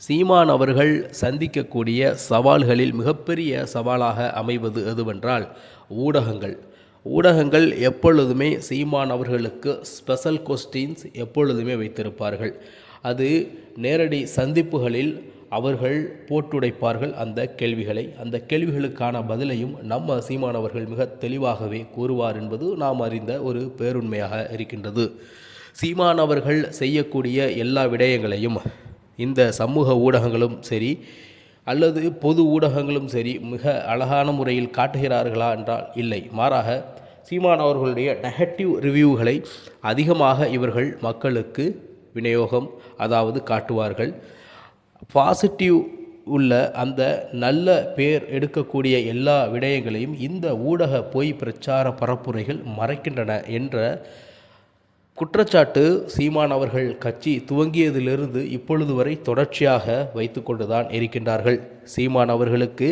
சீமான் அவர்கள் சந்திக்கக்கூடிய சவால்களில் மிகப்பெரிய சவாலாக அமைவது எதுவென்றால் ஊடகங்கள். ஊடகங்கள் எப்பொழுதுமே சீமான் அவர்களுக்கு ஸ்பெஷல் கொஸ்டின்ஸ் எப்பொழுதுமே வைத்திருப்பார்கள். அது நேரடி சந்திப்புகளில் அவர்கள் போட்டுடைப்பார்கள் அந்த கேள்விகளை. அந்த கேள்விகளுக்கான பதிலையும் நம்ம சீமானவர்கள் மிக தெளிவாகவே கூறுவார் என்பது நாம் அறிந்த ஒரு பேருண்மையாக இருக்கின்றது. சீமான் அவர்கள் செய்யக்கூடிய எல்லா விடயங்களையும் இந்த சமூக ஊடகங்களும் சரி அல்லது பொது ஊடகங்களும் சரி மிக அழகான முறையில் காட்டுகிறார்களா என்றால் இல்லை. மாறாக சீமான் அவர்களுடைய நெகட்டிவ் ரிவ்யூகளை அதிகமாக இவர்கள் மக்களுக்கு விநியோகம் அதாவது காட்டுவார்கள். பாசிட்டிவ் உள்ள அந்த நல்ல பேர் எடுக்கக்கூடிய எல்லா விடயங்களையும் இந்த ஊடக பொய் பிரச்சார பரப்புரைகள் மறைக்கின்றன என்ற குற்றச்சாட்டு சீமான் அவர்கள் கட்சி துவங்கியதிலிருந்து இப்பொழுது வரை தொடர்ச்சியாக வைத்து கொண்டுதான் இருக்கின்றார்கள். சீமான் அவர்களுக்கு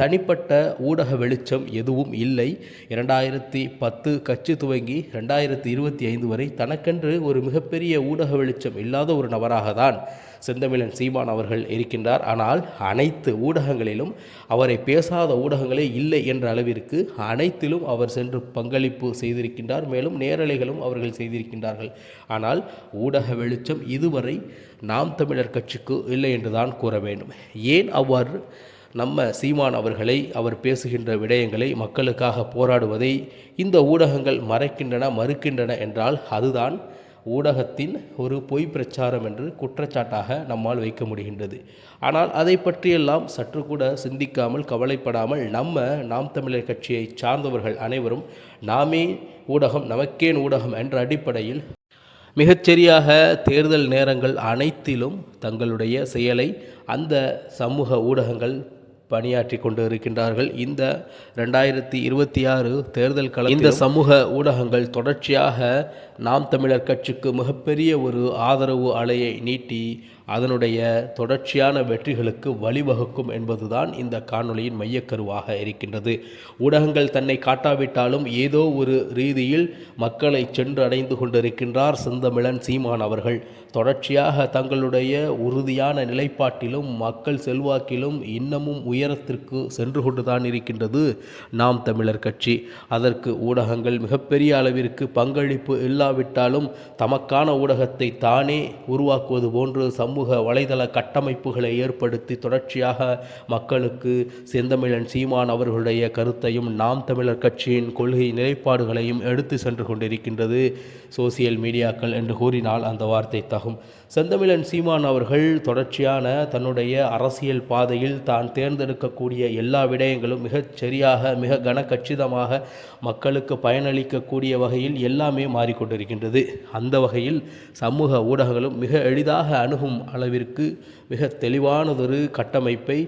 தனிப்பட்ட ஊடக வெளிச்சம் எதுவும் இல்லை. இரண்டாயிரத்தி பத்து கட்சி துவங்கி ரெண்டாயிரத்தி இருபத்தி ஐந்து வரை தனக்கென்று ஒரு மிகப்பெரிய ஊடக வெளிச்சம் இல்லாத ஒரு நபராக தான் செந்தமிழன் சீமான் அவர்கள் இருக்கின்றார். ஆனால் அனைத்து ஊடகங்களிலும் அவரை பேசாத ஊடகங்களே இல்லை என்ற அளவிற்கு அனைத்திலும் அவர் சென்று பங்களிப்பு செய்திருக்கின்றார். மேலும் நேரலைகளும் அவர்கள் செய்திருக்கின்றார்கள். ஆனால் ஊடக வெளிச்சம் இதுவரை நாம் தமிழர் கட்சிக்கு இல்லை என்றுதான் கூற வேண்டும். ஏன் அவ்வாறு? நம்ம சீமான் அவர்களை அவர் பேசுகின்ற விடயங்களை மக்களுக்காக போராடுவதை இந்த ஊடகங்கள் மறைக்கின்றன மறுக்கின்றன என்றால் அதுதான் ஊடகத்தின் ஒரு பொய் பிரச்சாரம் என்று குற்றச்சாட்டாக நம்மால் வைக்க முடிகின்றது. ஆனால் அதை பற்றியெல்லாம் சற்று கூட சிந்திக்காமல் கவலைப்படாமல் நம்ம நாம் தமிழர் கட்சியை சார்ந்தவர்கள் அனைவரும் நாமே ஊடகம் நமக்கேன் ஊடகம் என்ற அடிப்படையில் மிகச்சரியாக தேர்தல் நேரங்கள் அனைத்திலும் தங்களுடைய செயலை அந்த சமூக ஊடகங்கள் பணியாற்றி கொண்டு இருக்கின்றார்கள் இந்த ரெண்டாயிரத்தி இருபத்தி ஆறு தேர்தல் கள இந்த சமூக ஊடகங்கள் தொடர்ச்சியாக நாம் தமிழர் கட்சிக்கு மிகப்பெரிய ஒரு ஆதரவு அலையை நீட்டி அதனுடைய தொடர்ச்சியான வெற்றிகளுக்கு வழிவகுக்கும் என்பதுதான் இந்த காணொளியின் மையக்கருவாக இருக்கின்றது. ஊடகங்கள் தன்னை காட்டாவிட்டாலும் ஏதோ ஒரு ரீதியில் மக்களை சென்று அடைந்து கொண்டிருக்கின்றார் செந்தமிழன் சீமான் அவர்கள். தொடர்ச்சியாக தங்களுடைய உறுதியான நிலைப்பாட்டிலும் மக்கள் செல்வாக்கிலும் இன்னமும் உயரத்திற்கு சென்று கொண்டுதான் இருக்கின்றது நாம் தமிழர் கட்சி. அதற்கு ஊடகங்கள் மிகப்பெரிய அளவிற்கு பங்களிப்பு இல்லாவிட்டாலும் தமக்கான ஊடகத்தை தானே உருவாக்குவது போன்று சமூக வலைதள கட்டமைப்புகளை ஏற்படுத்தி தொடர்ச்சியாக மக்களுக்கு செந்தமிழன் சீமான் அவர்களுடைய கருத்தையும் நாம் தமிழர் கட்சியின் கொள்கை நிலைப்பாடுகளையும் எடுத்து சென்று கொண்டிருக்கின்றது சோசியல் மீடியாக்கள் என்று கூறினால் அந்த வார்த்தை தகும். செந்தமிழன் சீமான் அவர்கள் தொடர்ச்சியான தன்னுடைய அரசியல் பாதையில் தான் தேர்ந்தெடுக்கக்கூடிய எல்லா விடயங்களும் மிகச் சரியாக மிக கனக்கச்சிதமாக மக்களுக்கு பயனளிக்கக்கூடிய வகையில் எல்லாமே மாறிக்கொண்டிருக்கின்றது. அந்த வகையில் சமூக ஊடகங்களும் மிக எளிதாக அணுகும் அளவிற்கு மிக தெளிவானதொரு கட்டமைப்பை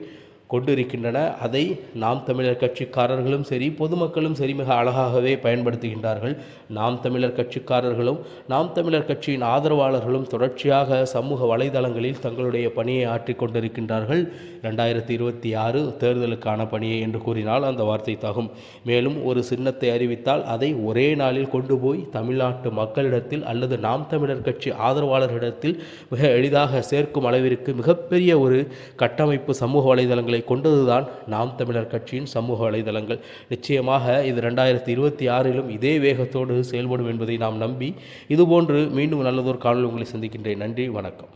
கொண்டிருக்கின்றன. அதை நாம் தமிழர் கட்சிக்காரர்களும் சரி பொதுமக்களும் சரி மிக அழகாகவே பயன்படுத்துகின்றார்கள். நாம் தமிழர் கட்சிக்காரர்களும் நாம் தமிழர் கட்சியின் ஆதரவாளர்களும் தொடர்ச்சியாக சமூக வலைதளங்களில் தங்களுடைய பணியை ஆற்றிக் கொண்டிருக்கின்றார்கள். ரெண்டாயிரத்தி இருபத்தி ஆறு தேர்தலுக்கான பணியை என்று கூறினால் அந்த வார்த்தை தாகும். மேலும் ஒரு சின்னத்தை அறிவித்தால் அதை ஒரே நாளில் கொண்டு போய் தமிழ்நாட்டு மக்களிடத்தில் அல்லது நாம் தமிழர் கட்சி ஆதரவாளர்களிடத்தில் மிக எளிதாக சேர்க்கும் அளவிற்கு மிகப்பெரிய ஒரு கட்டமைப்பு சமூக வலைதளங்களை கொண்டதுதான் நாம் தமிழர் கட்சியின் சமூக வலைதளங்கள். நிச்சயமாக இது ரெண்டாயிரத்தி இருபத்தி ஆறிலும் இதே வேகத்தோடு செயல்படும் என்பதை நாம் நம்பி இதுபோன்று மீண்டும் நல்லதொரு காணொலி உங்களை சந்திக்கின்றேன். நன்றி வணக்கம்.